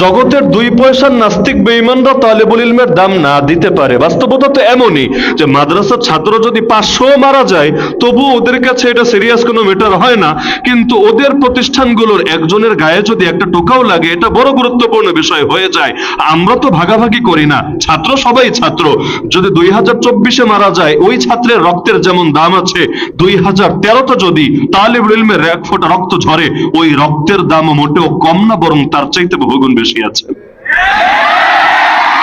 জগতের দুই পয়সার নাস্তিক বেঈমানরা তালেবুল ইলমের দাম না দিতে পারে। বাস্তবতা তো এমনই যে মাদ্রাসার ছাত্র যদি পাঁচশো মারা যায় তবু ওদের কাছে এটা সিরিয়াস কোনো ম্যাটার হয় না। কিন্তু ওদের প্রতিষ্ঠানগুলোর একজনের গায়ে যদি একটা টোকাও লাগে, এটা বড় গুরুত্বপূর্ণ বিষয় হয়ে যায়। আমরা তো ভাগাভাগি করি না। ছাত্র সবাই ছাত্র। যদি দুই হাজার চব্বিশে মারা যায়, ওই ছাত্রের রক্তের যেমন দাম আছে, দুই হাজার তেরোতে যদি তালেবুল ইলমের এক ফোঁটা রক্ত ঝরে, ওই রক্তের দাম মোটেও কম না, বরং তার চাইতে বহুগুণ বেশি আছে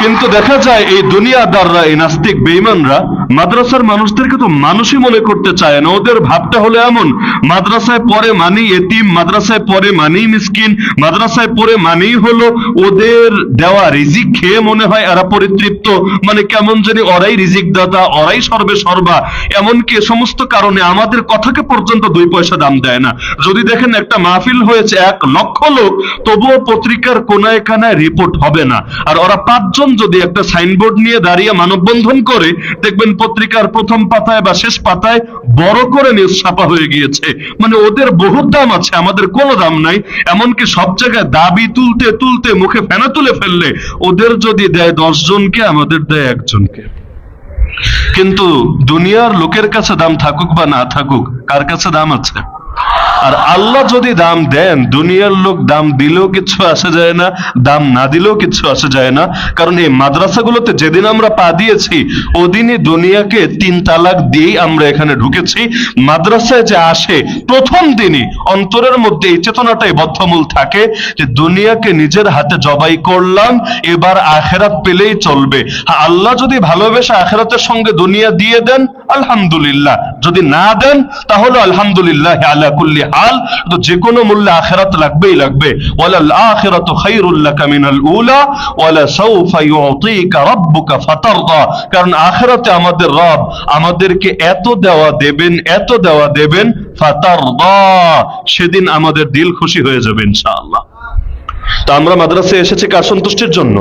কিন্তু দেখা যায় এই দুনিয়াদাররা, এই নাস্তিক বেঈমানরা মাদ্রাসার মানুষদেরকে তো মানুষই মনে করতে চায় না। ওদের ভাবটা হলো এমন, মাদ্রাসায় পড়ে মানি এতিম, মাদ্রাসায় পড়ে মানি মিসকিন, মাদ্রাসায় পড়ে মানি হলো ওদের দেওয়া রিজিক খেয়ে মনে হয় এরা পরিতৃপ্ত। মানে কেমন জানি ওরাই রিজিক দাতা ওরাই সর্বে সর্বা। এমনকি এ সমস্ত কারণে আমাদের কথাকে পর্যন্ত দুই পয়সা দাম দেয় না। যদি দেখেন একটা মাহফিল হয়েছে এক লক্ষ লোক, তবুও পত্রিকার কোনায় কানায় রিপোর্ট হবে না। আর ওরা পাঁচজন যদি একটা সাইনবোর্ড নিয়ে দাঁড়িয়ে মানববন্ধন করে, দেখবেন পত্রিকার প্রথম পাতায় বা শেষ পাতায় বড় করে নিউজ ছাপা হয়ে গিয়েছে। মানে ওদের বহুত দাম আছে, আমাদের কোনো দাম নাই। এমনকি সব জায়গায় দাবি তুলতে তুলতে মুখে ফেনা তুলে ফেললে ওদের যদি দেয় দশ জনকে, আমাদের দেয় একজনকে। কিন্তু দুনিয়ার লোকের কাছে দাম থাকুক বা না থাকুক, কার কাছে দাম আছে? আর আল্লাহ যদি দাম দেন দুনিয়ার লোক দাম দিলেও কিছু আসে যায় না দাম না দিলেও কিছু আসে যায় না। কারণ এই মাদ্রাসাগুলোতে যেদিন আমরা পা দিয়েছি ওদিনই দুনিয়াকে তিন তালাক দিয়েই আমরা এখানে ঢুকেছি। মাদ্রাসায় যে আসে প্রথম দিনই অন্তরের মধ্যে এই চেতনাটাই বদ্ধমূল থাকে যে দুনিয়াকে নিজের হাতে জবাই করলাম এবার আখেরাত পেলেই চলবে। হ্যাঁ, আল্লাহ যদি ভালোবেসে আখেরাতের সঙ্গে দুনিয়া দিয়ে দেন আলহামদুলিল্লাহ। যদি না দেন তাহলে আলহামদুলিল্লাহ আলা কুল্লি হাল, তো যে কোনো মূল্যে আখেরাত লাগবেই লাগবে। ওয়ালাল আখিরাতু খায়রুল লাকা মিনাল উলা, ওয়ালা সাউফা ইউতিকা রাব্বুকা ফাতারদা। কারণ আখেরাতে আমাদের রব আমাদেরকে এত দেওয়া দেবেন, এত দেওয়া দেবেন, ফাতারদা। সেদিন আমাদের দিল খুশি হয়ে যাবে ইনশাআল্লাহ। তা আমরা মাদ্রাসায় এসেছি কার সন্তুষ্টির জন্য?